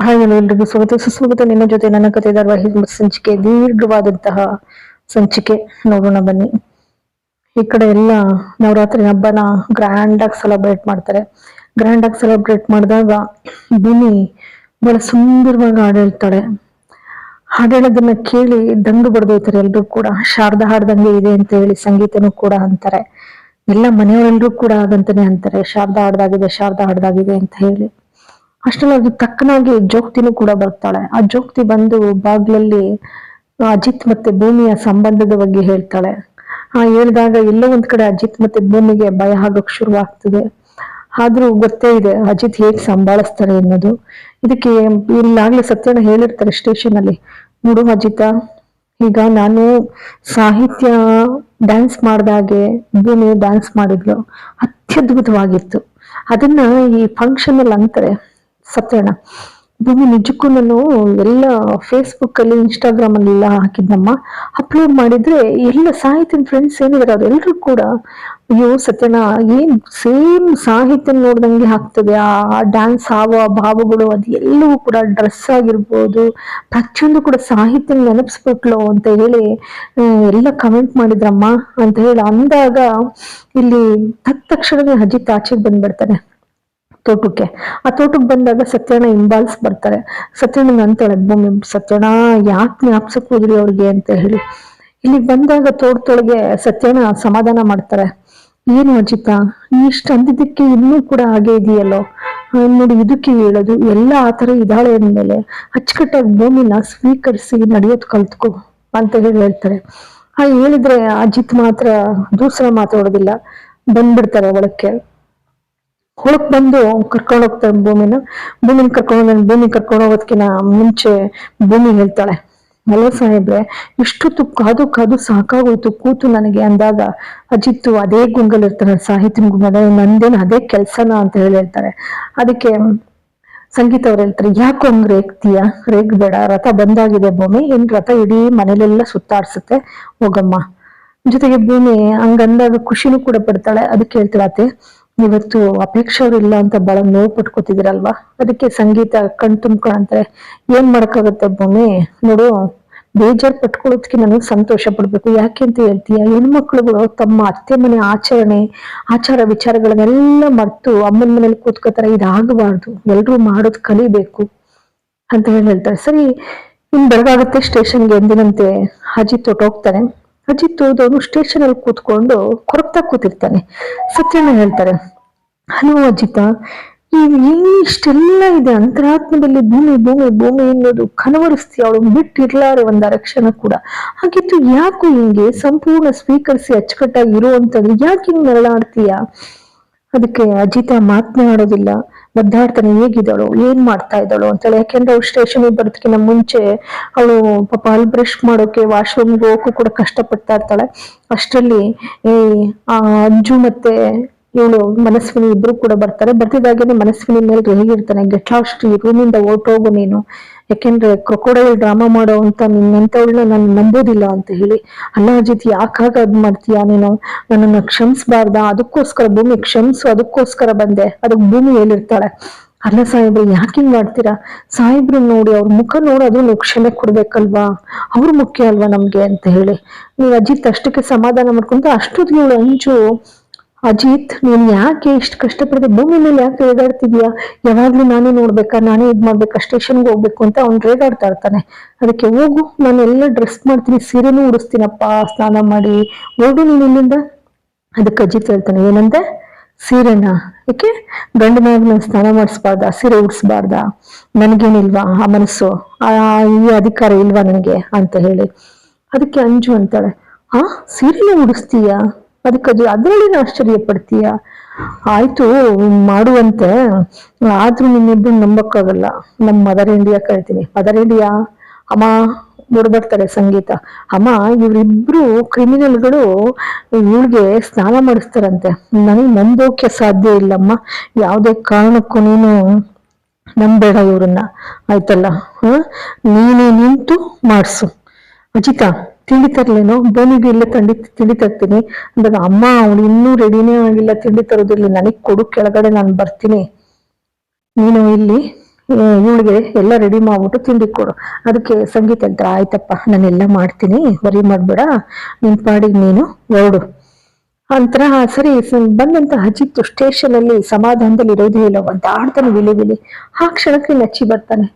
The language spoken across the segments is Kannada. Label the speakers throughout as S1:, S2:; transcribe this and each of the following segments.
S1: ಹಾಯ್ ಹಲೋ ಎಲ್ರಿಗೂ ಸ್ವಾಗತ ಸುಸ್ವಾಗತ. ನಿನ್ನ ಜೊತೆ ನನ್ನ ಕಥೆ ಧಾರಾವಾಹಿ ಸಂಚಿಕೆ, ದೀರ್ಘವಾದಂತಹ ಸಂಚಿಕೆ. ನೋಡೋಣ, ಬನ್ನಿ. ಈ ಕಡೆ ಎಲ್ಲ ನವರಾತ್ರಿ ಹಬ್ಬನ ಗ್ರ್ಯಾಂಡ್ ಆಗಿ ಸೆಲೆಬ್ರೇಟ್ ಮಾಡ್ತಾರೆ. ಗ್ರ್ಯಾಂಡ್ ಆಗಿ ಸೆಲೆಬ್ರೇಟ್ ಮಾಡಿದಾಗ ಬಿನಿ ಬಹಳ ಸುಂದರವಾಗಿ ಹಾಡು ಹೇಳ್ತಾಳೆ ಹಾಡು ಹೇಳೋದನ್ನ ಕೇಳಿ ದಂಡು ಬಡ್ದೋಯ್ತಾರೆ ಎಲ್ರು ಕೂಡ. ಶಾರದಾ ಹಾಡ್ದಂಗೆ ಇದೆ ಅಂತ ಹೇಳಿ ಸಂಗೀತನೂ ಕೂಡ ಅಂತಾರೆ. ಎಲ್ಲ ಮನೆಯವರೆಲ್ಲರೂ ಕೂಡ ಹಾಗಂತಾನೆ ಅಂತಾರೆ. ಶಾರದಾ ಹಾಡ್ದಾಗಿದೆ ಶಾರದಾ ಹಾಡ್ದಾಗಿದೆ ಅಂತ ಹೇಳಿ. ಅಷ್ಟರಲ್ಲಿ ತಕ್ಕನಾಗಿ ಜೋಕ್ತಿನೂ ಕೂಡ ಬರ್ತಾಳೆ. ಆ ಜೋಕ್ತಿ ಬಂದು ಬಾಗ್ಲಲ್ಲಿ ಅಜಿತ್ ಮತ್ತೆ ಭೂಮಿಯ ಸಂಬಂಧದ ಬಗ್ಗೆ ಹೇಳ್ತಾಳೆ. ಆ ಹೇಳಿದಾಗ ಎಲ್ಲೋ ಒಂದ್ ಕಡೆ ಅಜಿತ್ ಮತ್ತೆ ಭೂಮಿಗೆ ಭಯ ಆಗಕ್ ಶುರುವಾಗ್ತದೆ. ಆದ್ರೂ ಗೊತ್ತೇ ಇದೆ, ಅಜಿತ್ ಹೇಗ್ ಸಂಭಾಳಿಸ್ತಾರೆ ಅನ್ನೋದು. ಇದಕ್ಕೆ ಇಲ್ಲಾಗ್ಲೇ ಸತ್ಯನ ಹೇಳಿರ್ತಾರೆ ಸ್ಟೇಷನ್ ಅಲ್ಲಿ ನೋಡು ಅಜಿತ, ಈಗ ನಾನು ಸಾಹಿತ್ಯ ಡ್ಯಾನ್ಸ್ ಮಾಡ್ದಾಗೆ ಭೂಮಿ ಡ್ಯಾನ್ಸ್ ಮಾಡಿದ್ಲು. ಅತ್ಯದ್ಭುತವಾಗಿತ್ತು. ಅದನ್ನ ಈ ಫಂಕ್ಷನ್ ಅಲ್ಲಿ ಅಂತಾರೆ. ಸತ್ಯಣ್ಣ. ಭೂಮಿ ನಿಜಕ್ಕೂ ನಾನು ಎಲ್ಲ ಫೇಸ್ಬುಕ್ ಅಲ್ಲಿ ಇನ್ಸ್ಟಾಗ್ರಾಮ್ ಅಲ್ಲಿ ಎಲ್ಲ ಹಾಕಿದ್ನಮ್ಮ ಅಪ್ಲೋಡ್ ಮಾಡಿದ್ರೆ ಎಲ್ಲ ಸಾಹಿತ್ಯನ ಫ್ರೆಂಡ್ಸ್ ಏನಿದಾರೆ ಅವ್ರೆಲ್ಲರೂ ಕೂಡ, ಅಯ್ಯೋ ಸತ್ಯಣ್ಣ, ಏನ್ ಸೇಮ್ ಸಾಹಿತ್ಯ ನೋಡ್ದಂಗೆ ಹಾಕ್ತದೆ ಆ ಡ್ಯಾನ್ಸ್ ಹಾವ, ಭಾವಗಳು, ಅದು ಎಲ್ಲವೂ ಕೂಡ ಡ್ರೆಸ್ ಆಗಿರ್ಬೋದು. ಪ್ರತಿಯೊಂದು ಕೂಡ ಸಾಹಿತ್ಯ ನೆನಪಿಸ್ಬಿಟ್ಲು ಅಂತ ಹೇಳಿ ಎಲ್ಲ ಕಮೆಂಟ್ ಮಾಡಿದ್ರಮ್ಮ ಅಂತ ಹೇಳಿ ಅಂದಾಗ ಇಲ್ಲಿ ತಕ್ಷಣವೇ ಅಜಿತ್ ಆಚೆಗೆ ಬಂದ್ಬಿಡ್ತಾನೆ. ತೋಟಕ್ಕೆ. ಆ ತೋಟಕ್ಕೆ ಬಂದಾಗ ಸತ್ಯಣ್ಣ ಹಿಂಬಾಲಿಸ್ ಬರ್ತಾರೆ. ಸತ್ಯಣ್ಣ ಅಂತಾಳೆ ಭೂಮಿ ಸತ್ಯಣ್ಣ, ಯಾಕೆ ಜ್ಞಾಪಿಸಕ್ ಹೋದ್ರಿ ಅವ್ರಿಗೆ ಅಂತ ಹೇಳಿ. ಇಲ್ಲಿ ಬಂದಾಗ ತೋಟದೊಳಗೆ ಸತ್ಯಣ್ಣ ಸಮಾಧಾನ ಮಾಡ್ತಾರೆ. ಏನು ಅಜಿತ ಇಷ್ಟು ಅಂದಿದ್ದಕ್ಕೆ ಇನ್ನೂ ಕೂಡ ಹಾಗೆ ಇದೆಯಲ್ಲೋ? ನೋಡಿ ಇದಕ್ಕೆ ಹೇಳೋದು, ಎಲ್ಲ ಆ ಥರ ಇದ್ದಾಳೆ ಅಂದಮೇಲೆ ಅಚ್ಚುಕಟ್ಟಾಗಿ ಭೂಮಿನ ಸ್ವೀಕರಿಸಿ ನಡೆಯೋದು ಕಲ್ತ್ಕೊ ಅಂತ ಹೇಳಿ ಹೇಳ್ತಾರೆ. ಆ ಹೇಳಿದ್ರೆ ಅಜಿತ್ ಮಾತ್ರ ದೂಸರ ಮಾತಾಡೋದಿಲ್ಲ. ಬಂದ್ಬಿಡ್ತಾರೆ ಒಳಕ್ಕೆ. ಹೊಳಕ್ ಬಂದು ಕರ್ಕೊಂಡು ಹೋಗ್ತಾರೆ ಭೂಮಿನ. ಭೂಮಿನ ಕರ್ಕೊಂಡು ಭೂಮಿ ಕರ್ಕೊಂಡು ಹೋಗೋದಕ್ಕಿಂತ ಮುಂಚೆ ಭೂಮಿ ಹೇಳ್ತಾಳೆ ಹಲೋ ಸಾಹೇಬ್ರೆ, ಇಷ್ಟೊತ್ತು ಕಾದು ಕಾದು ಸಾಕಾಗೋಯ್ತು. ಕೂತು ನನಗೆ ಅಂದಾಗ ಅಜಿತ್ತು ಅದೇ ಗುಂಗಲ್ ಇರ್ತಾರೆ ಸಾಹಿತ್ಯ ಗುಂಗಲ್ ನಂದೇನು ಅದೇ ಕೆಲ್ಸನ ಅಂತ ಹೇಳಿ ಹೇಳ್ತಾರೆ. ಅದಕ್ಕೆ ಸಂಗೀತ ಅವ್ರು ಹೇಳ್ತಾರೆ, ಯಾಕೋ ಹಂಗ್ ರೇಗ್ತೀಯ? ರೇಗ್ಬೇಡ. ರಥ ಬಂದಾಗಿದೆ ಭೂಮಿ. ಏನ್ ರಥ ಇಡೀ ಮನೇಲೆಲ್ಲ ಸುತ್ತಾಡ್ಸುತ್ತೆ? ಹೋಗಮ್ಮ. ಜೊತೆಗೆ ಭೂಮಿ ಹಂಗಂದಾಗ ಖುಷಿನೂ ಕೂಡ ಪಡ್ತಾಳೆ. ಅದಕ್ಕೆ ಹೇಳ್ತಾಳತ್ತೆ ಇವತ್ತು ಅಪೇಕ್ಷೆ ಅವ್ರು ಇಲ್ಲ ಅಂತ ಬಹಳ ನೋವು ಪಟ್ಕೋತಿದಿರಲ್ವಾ ಅದಕ್ಕೆ ಸಂಗೀತ ಕಣ್ ತುಂಬ್ಕೊಂಡಂತಾರೆ ಏನ್ ಮಾಡಕ್ಕಾಗತ್ತೆ ಭೂಮಿ? ನೋಡು, ಬೇಜಾರ್ ಪಟ್ಕೊಳ್ಳೋದಕ್ಕೆ ನಾನು ಸಂತೋಷ ಪಡ್ಬೇಕು. ಯಾಕೆ ಅಂತ ಹೇಳ್ತೀಯ? ಹೆಣ್ಮಕ್ಳುಗಳು ತಮ್ಮ ಅತ್ತೆ ಮನೆ ಆಚರಣೆ, ಆಚಾರ ವಿಚಾರಗಳನ್ನೆಲ್ಲ ಮರ್ತು ಅಮ್ಮನ ಮನೇಲಿ ಕೂತ್ಕೋತಾರೆ. ಇದಾಗಬಾರ್ದು. ಎಲ್ರೂ ಮಾಡೋದ್ ಕಲಿಬೇಕು ಅಂತ ಹೇಳಿ ಹೇಳ್ತಾರೆ. ಸರಿ, ಇನ್ ಬೆಳಗಾಗತ್ತೆ ಸ್ಟೇಷನ್ಗೆ ಎಂದಿನಂತೆ. ಅಜಿತ್ ಹೊಟ್ಟೋಗ್ತಾನೆ ಅಜಿತ್ ಅವನು ಸ್ಟೇಷನ್ ಅಲ್ಲಿ ಕೂತ್ಕೊಂಡು ಕೊರಗ್ತಾ ಕೂತಿರ್ತಾನೆ. ಸತ್ಯನ ಹೇಳ್ತಾರೆ, ಹಲೋ ಅಜಿತ ಇಷ್ಟೆಲ್ಲ ಇದೆ ಅಂತರಾತ್ಮದಲ್ಲಿ ಭೂಮಿ ಭೂಮಿ ಭೂಮಿ ಅನ್ನೋದು ಕನವರಿಸ್ತಿ ಅವಳು ಬಿಟ್ಟಿರ್ಲಾರೆ ಒಂದ ಅರಕ್ಷಣ ಕೂಡ. ಹಾಗಿತ್ತು ಯಾಕೋ ಹಿಂಗೆ ಸಂಪೂರ್ಣ ಸ್ವೀಕರಿಸಿ ಅಚ್ಚುಕಟ್ಟಾಗಿ ಇರುವಂತಂದ್ರೆ ಯಾಕೆ ಹಿಂಗ್ ನರಳಾಡ್ತೀಯ ಅದಕ್ಕೆ ಅಜಿತ ಮಾತನಾಡೋದಿಲ್ಲ ಒದ್ದಾಡ್ತಾನೆ ಹೇಗಿದ್ದಾಳು, ಏನ್ ಮಾಡ್ತಾ ಇದ್ದಾಳು ಅಂತೇಳಿ ಯಾಕೆಂದ್ರೆ ಅವ್ಳು ಸ್ಟೇಷನ್ಗೆ ಬರೋದಕ್ಕಿಂತ ಮುಂಚೆ ಅವಳು ಪಾಪ ಅಲ್ಲಿ ಬ್ರಷ್ ಮಾಡೋಕೆ ವಾಶ್ರೂಮ್ಗೆ ಹೋಗೋಕು ಕೂಡ ಕಷ್ಟಪಡ್ತಾ ಇರ್ತಾಳೆ. ಅಷ್ಟರಲ್ಲಿ ಈ ಅಂಜು ಮತ್ತೆ ಇವಳು ಮನಸ್ವಿನಿ ಇಬ್ರು ಕೂಡ ಬರ್ತಾರೆ. ಬರ್ತಿದ್ದಾಗೇನೆ ಮನಸ್ವಿನಿ ಮೇಲೆ ರೇಗಿರ್ತಾನೆ ಗೆಟ್ ಲಾಸ್ಟ್ ಈ ರೂಮಿಂದ ಹೊರ್ಟೋಗು ನೀನು. ಯಾಕೆಂದ್ರೆ ಕ್ರೊಕೊಡೈಲ್ ಡ್ರಾಮಾ ಮಾಡೋ ಅಂತ ನಿನ್ನಂತವಳನ್ನ ನಾನು ನಂಬೋದಿಲ್ಲ ಅಂತ ಹೇಳಿ. ಅಲ್ಲ ಅಜಿತ್ ಯಾಕಾಗ ಅದ್ ಮಾಡ್ತೀಯಾ ನೀನು? ನನ್ನನ್ನು ಕ್ಷಮಿಸ್ಬಾರ್ದಾ? ಅದಕ್ಕೋಸ್ಕರ ಭೂಮಿ ಕ್ಷಮಿಸು, ಅದಕ್ಕೋಸ್ಕರ ಬಂದೆ. ಅದಕ್ಕೆ ಭೂಮಿ ಹೇಳಿರ್ತಾಳೆ. ಅಲ್ಲ ಸಾಹೇಬ್ರು, ಯಾಕೆ ಹಿಂಗ್ ಮಾಡ್ತೀರಾ? ಸಾಹೇಬ್ರು ನೋಡಿ ಅವ್ರ ಮುಖ ನೋಡೋದು ನೀವು ಕ್ಷಮೆ ಕೊಡ್ಬೇಕಲ್ವಾ? ಅವ್ರು ಮುಖ್ಯ ಅಲ್ವಾ ನಮ್ಗೆ ಅಂತ ಹೇಳಿ. ನೀವು ಅಜಿತ್ ಅಷ್ಟಕ್ಕೆ ಸಮಾಧಾನ ಮಾಡ್ಕೊಂತ ಅಷ್ಟೊತ್ತಿಗೆ ಇವಳು ಅಂಜು ಅಜಿತ್, ನೀನ್ ಯಾಕೆ ಇಷ್ಟು ಕಷ್ಟಪಡ್ದೆ? ಭೂಮಿ ಮೇಲೆ ಯಾಕೆ ರೇಗಾಡ್ತಿದ್ಯಾ? ಯಾವಾಗ್ಲೂ ನಾನೇ ನೋಡ್ಬೇಕಾ? ನಾನೇ ಇದ್ ಮಾಡ್ಬೇಕಾ? ಸ್ಟೇಷನ್ಗೆ ಹೋಗ್ಬೇಕು ಅಂತ ಅವ್ನು ರೇಗಾಡ್ತಾ ಇರ್ತಾನೆ. ಅದಕ್ಕೆ ಹೋಗು, ನಾನು ಎಲ್ಲ ಡ್ರೆಸ್ ಮಾಡ್ತೀನಿ, ಸೀರೆನೂ ಉಡಿಸ್ತೀನಪ್ಪ, ಸ್ನಾನ ಮಾಡಿ. ಹೋಗು ನೀನು ಇಲ್ಲಿಂದ. ಅದಕ್ಕೆ ಅಜಿತ್ ಹೇಳ್ತಾನೆ, ಏನಂತೆ? ಸೀರೆನಾ? ಏಕೆ? ಗಂಡನಾಗಲನ್ ನಾನು ಸ್ನಾನ ಮಾಡಿಸ್ಬಾರ್ದ? ಸೀರೆ ಉಡಿಸ್ಬಾರ್ದ? ನನಗೇನಿಲ್ವಾ? ಆ ಮನಸ್ಸು? ಆ, ಈ ಅಧಿಕಾರ ಇಲ್ವಾ ನನಗೆ? ಅಂತ ಹೇಳಿ. ಅದಕ್ಕೆ ಅಂಜು ಅಂತಾಳೆ, ಆ, ಸೀರೆನ ಉಡಿಸ್ತೀಯ? ಅದಕ್ಕೆ ಅದು ಅದರಲ್ಲಿ ಆಶ್ಚರ್ಯ ಪಡ್ತೀಯ ಆಯ್ತು ಮಾಡುವಂತೆ. ಆದ್ರೂ ನಿನ್ನಿಬ್ರು ನಂಬಕ್ಕಾಗಲ್ಲ. ನಮ್ಮ ಮದರ್ ಇಂಡಿಯಾ ಕರಿತೀನಿ. ಮದರ್ ಇಂಡಿಯಾ ಅಮ್ಮ ನೋಡ್ಬರ್ತಾರೆ ಸಂಗೀತ. ಅಮ್ಮ, ಇವರಿಬ್ರು ಕ್ರಿಮಿನಲ್ಗಳು ಇವಳಿಗೆ ಸ್ನಾನ ಮಾಡಿಸ್ತಾರಂತೆ. ನನಗೆ ನಂಬೋಕೆ ಸಾಧ್ಯ ಇಲ್ಲಮ್ಮ. ಯಾವುದೇ ಕಾರಣಕ್ಕೂ ನೀನು ನಂಬೇಡ ಇವ್ರನ್ನ. ಆಯ್ತಲ್ಲ? ಹ? ನೀನೇ ನಿಂತು ಮಾಡಿಸು. ಅಜಿತ ತಿಂಡಿ ತರ್ಲೇನೋ ಬೋನಿಗೆ ಇಲ್ಲೇ ತಂಡಿ, ತಿಂಡಿ ತರ್ತೀನಿ. ಅಂದಾಗ ಅಮ್ಮ ಅವಳು ಇನ್ನೂ ರೆಡಿನೇ ಆಗಿಲ್ಲ, ತಿಂಡಿ ತರೋದಿಲ್ಲ ನನಗೆ ಕೊಡು, ಕೆಳಗಡೆ ನಾನು ಬರ್ತೀನಿ. ನೀನು ಇಲ್ಲಿ ಇವಳಿಗೆ ಎಲ್ಲ ರೆಡಿ ಮಾಡ್ಬಿಟ್ಟು ತಿಂಡಿ ಕೊಡು. ಅದಕ್ಕೆ ಸಂಗೀತ ಹೇಳ್ತಾರೆ ಆಯ್ತಪ್ಪ, ನಾನೆಲ್ಲ ಮಾಡ್ತೀನಿ. ವರಿ ಮಾಡ್ಬೇಡ ನಿನ್ ಪಾಡಿ ನೀನು, ಹೊರಡು. ಅಂತರ ಸರಿ ಬಂದಂತ ಅಜಿತ್ತು ಸ್ಟೇಷನ್ ಅಲ್ಲಿ ಸಮಾಧಾನದಲ್ಲಿ ಇರೋದೇ ಇಲ್ಲ. ಅಂತ ಆಡ್ತಾನೆ ವಿಲಿ ವಿಲಿ. ಆ ಕ್ಷಣಕ್ಕೆ ನಚ್ಚಿ ಬರ್ತಾನೆ.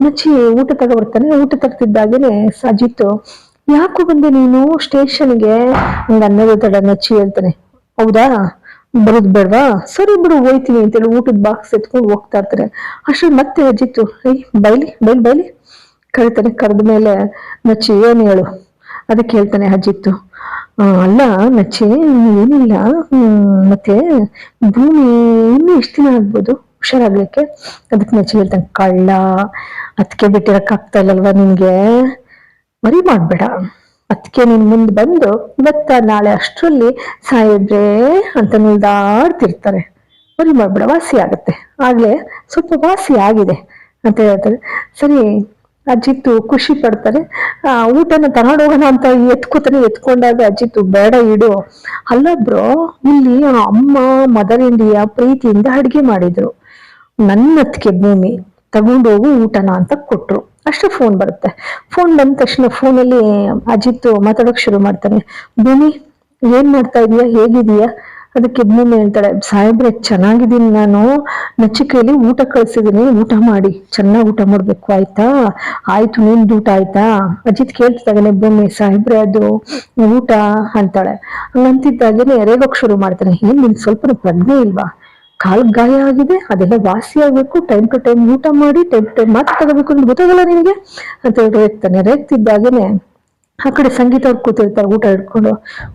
S1: ನಚ್ಚಿ ಊಟ ತಗೋ ಬರ್ತಾನೆ. ಊಟ ತಗ್ತಿದ್ದಾಗೇನೆ ಅಜಿತ್ತು ಯಾಕೋ ಬಂದೆ ನೀನು? ಸ್ಟೇಷನ್ಗೆ? ನಂಗೆ ಅನ್ನದ ತಡ, ನಚ್ಚಿ ಹೇಳ್ತಾನೆ. ಹೌದಾ? ಬರೋದ್ ಬೇಡವಾ? ಸರಿ ಬಿಡು, ಹೋಯ್ತೀನಿ ಅಂತೇಳಿ ಊಟದ ಬಾಕ್ಸ್ ಎತ್ಕೊಂಡು ಹೋಗ್ತಾ ಇರ್ತಾರೆ ಅಷ್ಟ್ರಲ್ಲಿ ಮತ್ತೆ ಅಜ್ಜಿತ್ತು ಏಯ್, ಬೈಲಿ ಬೈಲಿ ಬೈಲಿ? ಕರಿತಾನೆ ಕರೆದ ಮೇಲೆ. ನಚ್ಚಿ, ಏನು ಹೇಳು? ಅದಕ್ಕೆ ಹೇಳ್ತಾನೆ ಅಜ್ಜಿತ್ತು ಅಲ್ಲ ನಚ್ಚಿ, ಏನಿಲ್ಲ. ಮತ್ತೆ ಭೂಮಿ ಇನ್ನೂ ಎಷ್ಟು ದಿನ ಆಗ್ಬೋದು? ಹುಷಾರಾಗ್ಲಿಕ್ಕೆ? ಅದಕ್ಕೆ ನಚ್ಚಿ ಹೇಳ್ತಾನೆ, ಕಳ್ಳ ಅದಕ್ಕೆ ಬಿಟ್ಟಿರಕ್ಕಾಗ್ತಾ ಇಲ್ಲಲ್ವಾ ನಿನ್ಗೆ? ಮರಿ ಮಾಡ್ಬೇಡ ಅದಕ್ಕೆ ನೀನ್ ಮುಂದೆ ಬಂದು ಇವತ್ತ ನಾಳೆ ಅಷ್ಟರಲ್ಲಿ ಸಾಯಿದ್ರೆ ಅಂತ ನಿಲ್ದಾಡ್ತಿರ್ತಾರೆ. ಮರಿ ಮಾಡ್ಬೇಡ ವಾಸಿ ಆಗತ್ತೆ. ಆಗ್ಲೇ ಸ್ವಲ್ಪ ವಾಸಿ ಆಗಿದೆ ಅಂತ ಹೇಳ್ತಾರೆ. ಸರಿ ಅಜ್ಜಿತ್ತು ಖುಷಿ ಪಡ್ತಾರೆ. ಆ, ಊಟನ ತಗೊಂಡೋಗೋಣ ಅಂತ ಎತ್ಕೋತಾನೆ ಎತ್ಕೊಂಡಾಗ ಅಜ್ಜಿತ್ತು ಬೇಡ ಇಡು. ಅಲ್ಲೊಬ್ರು ಬ್ರೋ, ಇಲ್ಲಿ ಅಮ್ಮ ಮದರ್ ಇಂಡಿಯಾ ಪ್ರೀತಿಯಿಂದ ಅಡ್ಗೆ ಮಾಡಿದ್ರು. ನನ್ನತ್ಕೆ ಭೂಮಿ ತಗೊಂಡೋಗು ಊಟನ ಅಂತ ಕೊಟ್ರು. ಅಷ್ಟೇ ಫೋನ್ ಬರುತ್ತೆ. ಫೋನ್ ಬಂದ ತಕ್ಷಣ ಫೋನಲ್ಲಿ ಅಜಿತ್ ಮಾತಾಡೋಕೆ ಶುರು ಮಾಡ್ತಾನೆ. ಭೂಮಿ, ಏನ್ ಮಾಡ್ತಾ ಇದೀಯಾ? ಹೇಗಿದೀಯಾ ಅದಕ್ಕೆ ಭೂಮಿ ಹೇಳ್ತಾಳೆ, ಸಾಹೇಬ್ರೆ, ಚೆನ್ನಾಗಿದ್ದೀನಿ ನಾನು. ನಚಿಕೆಯಲ್ಲಿ ಊಟ ಕಳ್ಸಿದೀನಿ ಊಟ ಮಾಡಿ. ಚೆನ್ನಾಗಿ ಊಟ ಮಾಡ್ಬೇಕು. ಆಯ್ತಾ? ಆಯ್ತು, ನಿಂದು ಊಟ ಆಯ್ತಾ? ಅಜಿತ್ ಕೇಳ್ತಿದ್ದಾಗನೆ ಭೂಮಿ, ಸಾಹೇಬ್ರೆ, ಅದು ಊಟ, ಅಂತಾಳೆ. ಹಂಗಂತಿದ್ದಾಗೇನೆ ರೇಗೋಕ್ ಶುರು ಮಾಡ್ತಾನೆ. ಏನ್, ನಿನ್ ಸ್ವಲ್ಪ ಪ್ರಜ್ಞೆ ಇಲ್ವಾ? ಕಾಲ್ ಗಾಯ ಆಗಿದೆ, ಅದೆಲ್ಲ ವಾಸಿ ಆಗ್ಬೇಕು ಟೈಮ್ ಟು ಟೈಮ್ ಊಟ ಮಾಡಿ ಟೈಮ್ ಟು ಟೈಮ್ ಮಾತು ತಗೋಬೇಕು ಅಂತ ಗೊತ್ತಾಗಲ್ಲ ನಿನಗೆ ಅಂತ ಹೇಳಿ ರೇಗ್ತಾನೆ. ರೇಗ್ತಿದ್ದಾಗೇನೆ ಆ ಕಡೆ ಸಂಗೀತ ಅವ್ರು ಕೂತಿರ್ತಾರೆ, ಊಟ ಇಟ್ಕೊಂಡು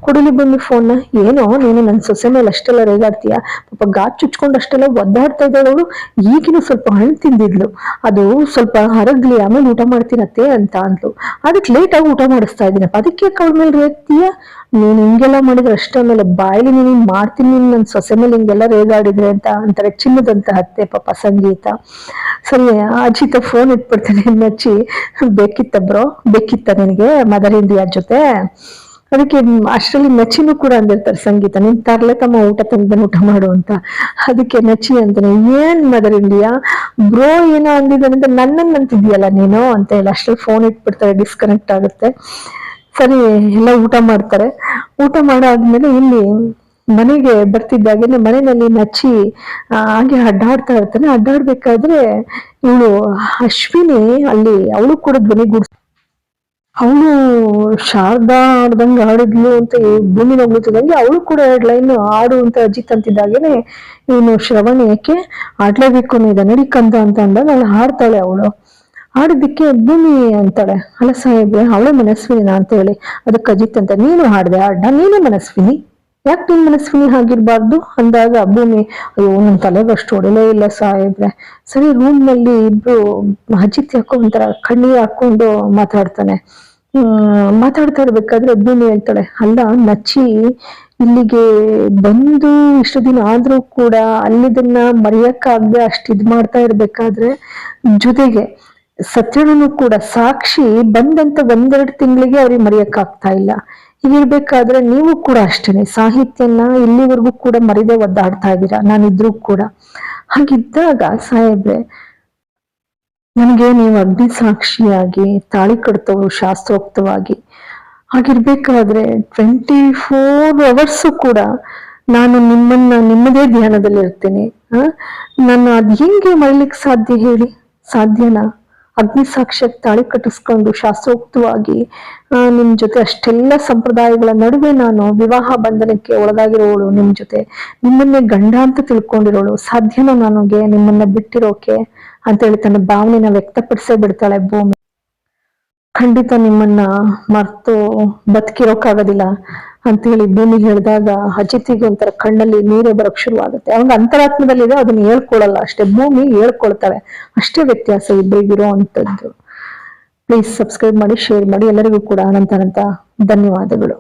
S1: ಕೊಡಲಿ ಬಂದು ಫೋನ್ನ ಏನೋ, ನೀನು ನನ್ನ ಸೊಸೆ ಮೇಲೆ ಅಷ್ಟೆಲ್ಲ ರೇಗಾಡ್ತೀಯ? ಪಾಪ ಗಾಟ್ ಚುಚ್ಕೊಂಡು ಅಷ್ಟೆಲ್ಲ ಒದ್ದಾಡ್ತಾ ಇದ್ದಾಳೆ ಅವಳು. ಈಗಿನ ಸ್ವಲ್ಪ ಹಣ್ಣು ತಿಂದಿದ್ಲು. ಅದು ಸ್ವಲ್ಪ ಹರಗ್ಲಿ, ಆಮೇಲೆ ಊಟ ಮಾಡ್ತೀನತ್ತೆ ಅಂತ ಅಂದ್ಲು. ಅದಕ್ಕೆ ಲೇಟ್ ಆಗಿ ಊಟ ಮಾಡಿಸ್ತಾ ಇದ್ದೀನಪ್ಪ. ಅದಕ್ಕೆ ಅವಳ ಮೇಲೆ ರೇಗ್ತೀಯ? ನೀನು ಹಿಂಗೆಲ್ಲ ಮಾಡಿದ್ರೆ ಅಷ್ಟೇ ಮೇಲೆ ಬಾಯಲ್ಲಿ ನೀನು ಮಾಡ್ತೀನಿ ನೀನು ನನ್ನ ಸೊಸೆ ಮೇಲೆ ಹಿಂಗೆಲ್ಲ ರೇಗಾಡಿದ್ರೆ ಅಂತ ಅಂತಾರೆ ಚಿನ್ನದಂತ ಹತ್ತೆ, ಪಾಪ ಸಂಗೀತ. ಸರಿ ಅಜ್ಜಿತ ಫೋನ್ ಇಟ್ಬಿಡ್ತಾನೆ ನಚ್ಚಿ ಬೇಕಿತ್ತ ಬ್ರೋ ಬೇಕಿತ್ತ ನಿನಗೆ? ಮದರ್ ಇಂಡಿಯಾ ಜೊತೆ? ಅದಕ್ಕೆ ಅಷ್ಟರಲ್ಲಿ ನಚ್ಚಿನೂ ಕೂಡ ಅಂದಿರ್ತಾರೆ ಸಂಗೀತ. ನಿನ್ ತರ್ಲೆ ತಮ್ಮ ಊಟ ತಂದ ಊಟ ಮಾಡು ಅಂತ. ಅದಕ್ಕೆ ನಚ್ಚಿ ಅಂತಾನೆ, ಏನ್ ಮದರ್ ಇಂಡಿಯಾ ಬ್ರೋ ಏನೋ ಅಂದಿದ್ದಾನೆ ಅಂತ ನನ್ನನ್ನು ಅಂತಿದ್ಯಲ್ಲ ನೀನು? ಅಂತ ಹೇಳಿ ಅಷ್ಟರಲ್ಲಿ ಫೋನ್ ಇಟ್ಬಿಡ್ತಾರೆ ಡಿಸ್ಕನೆಕ್ಟ್ ಆಗುತ್ತೆ. ಸರಿ, ಎಲ್ಲ ಊಟ ಮಾಡ್ತಾರೆ. ಊಟ ಮಾಡಾದ್ಮೇಲೆ ಇಲ್ಲಿ ಮನೆಗೆ ಬರ್ತಿದ್ದಾಗೇನೆ ಮನೆಯಲ್ಲಿ ನಚ್ಚಿ ಹಾಗೆ ಅಡ್ಡಾಡ್ತಾ ಇರ್ತಾನೆ. ಅಡ್ಡಾಡ್ಬೇಕಾದ್ರೆ ಇವಳು ಅಶ್ವಿನಿ ಅಲ್ಲಿ, ಅವಳು ಕೂಡ ಧ್ವನಿ ಗೂಡ್ಸ್, ಅವಳು ಶಾರದಾ ಆಡ್ದಂಗೆ ಆಡಿದ್ಲು ಅಂತ ಭೂಮಿ ನಂಬುತ್ತಿದ್ದಂಗೆ ಅವಳು ಕೂಡ ಎರಡು ಲೈನ್ ಆಡು ಅಂತ ಅಜಿತ್ ಅಂತಿದ್ದಾಗೇನೆ, ಇವನು ಶ್ರವಣ, ಯಾಕೆ? ಆಡ್ಲೇಬೇಕು ಅನ್ನೋ ಇದೆ ನಡಿ ಕಂದ ಅಂತ ಅಂದಾಗ ಅವಳು ಹಾಡ್ತಾಳೆ ಅವಳು. ಆಡಿದ್ದಕ್ಕೆ ಭೂಮಿ ಅಂತಾಳೆ ಅಲ್ಲ ಸಾಹೇಬ್ರೆ ಮನಸ್ವಿನಿ ನಾ ಅಂತ ಹೇಳಿ. ಅದಕ್ಕೆ ಅಜಿತ್ ಅಂತ, ನೀನು ಹಾಡ್ದೆ ಹಾಡ್ನ ನೀನು ಮನಸ್ವಿನಿ. ಯಾಕೆ ನಿನ್ ಮನಸ್ವಿನಿ ಆಗಿರ್ಬಾರ್ದು? ಅಂದಾಗ ಭೂಮಿ, ಅಯ್ಯೋ ನನ್ನ ತಲೆಗೆ ಅಷ್ಟು ಹೊಡಲೇ ಇಲ್ಲ ಸಾಹೇಬ್ರೆ. ಸರಿ ರೂಮ್ನಲ್ಲಿ ಇಬ್ರು ಅಜಿತ್ ಯಾಕೋ ಒಂಥರ ಕಣ್ಣಿ ಹಾಕೊಂಡು ಮಾತಾಡ್ತಾನೆ. ಹ್ಮ್, ಮಾತಾಡ್ತಾ ಇರ್ಬೇಕಾದ್ರೆ ಭೂಮಿ ಹೇಳ್ತಾಳೆ, ಅಲ್ಲ, ನಚ್ಚಿ, ಇಲ್ಲಿಗೆ ಬಂದು ಇಷ್ಟು ದಿನ ಆದ್ರೂ ಕೂಡ ಅಲ್ಲಿದನ್ನ ಮರೆಯಕ್ಕಾಗದೆ ಅಷ್ಟು ಇದ್ ಮಾಡ್ತಾ ಇರ್ಬೇಕಾದ್ರೆ ಜೊತೆಗೆ ಸತ್ಯನೂ ಕೂಡ ಸಾಕ್ಷಿ ಬಂದಂತ ಒಂದೆರಡು ತಿಂಗಳಿಗೆ ಅವ್ರಿಗೆ ಮರೆಯಕ್ಕಾಗ್ತಾ ಇಲ್ಲ. ಹೀಗಿರ್ಬೇಕಾದ್ರೆ ನೀವು ಕೂಡ ಅಷ್ಟೇನೆ ಸಾಹಿತ್ಯನ ಇಲ್ಲಿವರೆಗೂ ಕೂಡ ಮರಿದೆ ಒದ್ದಾಡ್ತಾ ಇದ್ದೀರಾ? ನಾನಿದ್ರು ಕೂಡ. ಹಾಗಿದ್ದಾಗ ಸಾಹೇಬ್ರೆ, ನನಗೆ ನೀವು ಅಗ್ನಿ ಸಾಕ್ಷಿಯಾಗಿ, ತಾಳಿ ಕಟ್ತವ್ರು ಶಾಸ್ತ್ರೋಕ್ತವಾಗಿ, ಹಾಗಿರ್ಬೇಕಾದ್ರೆ ಟ್ವೆಂಟಿ ಫೋರ್ ಅವರ್ಸ್ ಕೂಡ ನಾನು ನಿಮ್ಮನ್ನ, ನಿಮ್ಮದೇ ಧ್ಯಾನದಲ್ಲಿ ಇರ್ತೀನಿ ನಾನು ಅದ್ ಹೆಂಗೆ ಮರಿಲಿಕ್ಕೆ ಸಾಧ್ಯ ಹೇಳಿ? ಸಾಧ್ಯನಾ? ಅಗ್ನಿ ಸಾಕ್ಷ್ಯಕ್ಕೆ ತಾಳಿ ಕಟ್ಟಿಸ್ಕೊಂಡು ಶಾಸ್ತ್ರೋಕ್ತವಾಗಿ ಆ, ನಿಮ್ ಜೊತೆ ಅಷ್ಟೆಲ್ಲ ಸಂಪ್ರದಾಯಗಳ ನಡುವೆ ನಾನು ವಿವಾಹ ಬಂಧನಕ್ಕೆ ಒಳಗಾಗಿರೋಳು ನಿಮ್ ಜೊತೆ. ನಿಮ್ಮನ್ನೇ ಗಂಡ ಅಂತ ತಿಳ್ಕೊಂಡಿರೋಳು. ಸಾಧ್ಯನೋ ನನಗೆ ನಿಮ್ಮನ್ನ ಬಿಟ್ಟಿರೋಕೆ ಅಂತ ಹೇಳಿ ತನ್ನ ಭಾವನೆನ ವ್ಯಕ್ತಪಡಿಸೇ ಬಿಡ್ತಾಳೆ ಭೂಮಿ. ಖಂಡಿತ ನಿಮ್ಮನ್ನ ಮರ್ತು ಬದುಕಿರೋಕ್ಕಾಗೋದಿಲ್ಲ ಅಂತ ಹೇಳಿ ಭೂಮಿ ಹೇಳಿದಾಗ ಅಜಿತಿಗೆ ಒಂಥರ ಕಣ್ಣಲ್ಲಿ ನೀರೆ ಬರಕ್ ಶುರು ಆಗುತ್ತೆ ಅಂತರಾತ್ಮದಲ್ಲಿದೆ, ಅದನ್ನ ಹೇಳ್ಕೊಳಲ್ಲ. ಅಷ್ಟೇ ಭೂಮಿ ಹೇಳ್ಕೊಳ್ತಾಳೆ ಅಷ್ಟೇ ವ್ಯತ್ಯಾಸ ಇಬ್ಬರಿಗಿರೋ ಅಂತದ್ದು. ಪ್ಲೀಸ್ ಸಬ್ಸ್ಕ್ರೈಬ್ ಮಾಡಿ ಶೇರ್ ಮಾಡಿ. ಎಲ್ಲರಿಗೂ ಕೂಡ ಅನಂತ ಅನಂತ ಧನ್ಯವಾದಗಳು.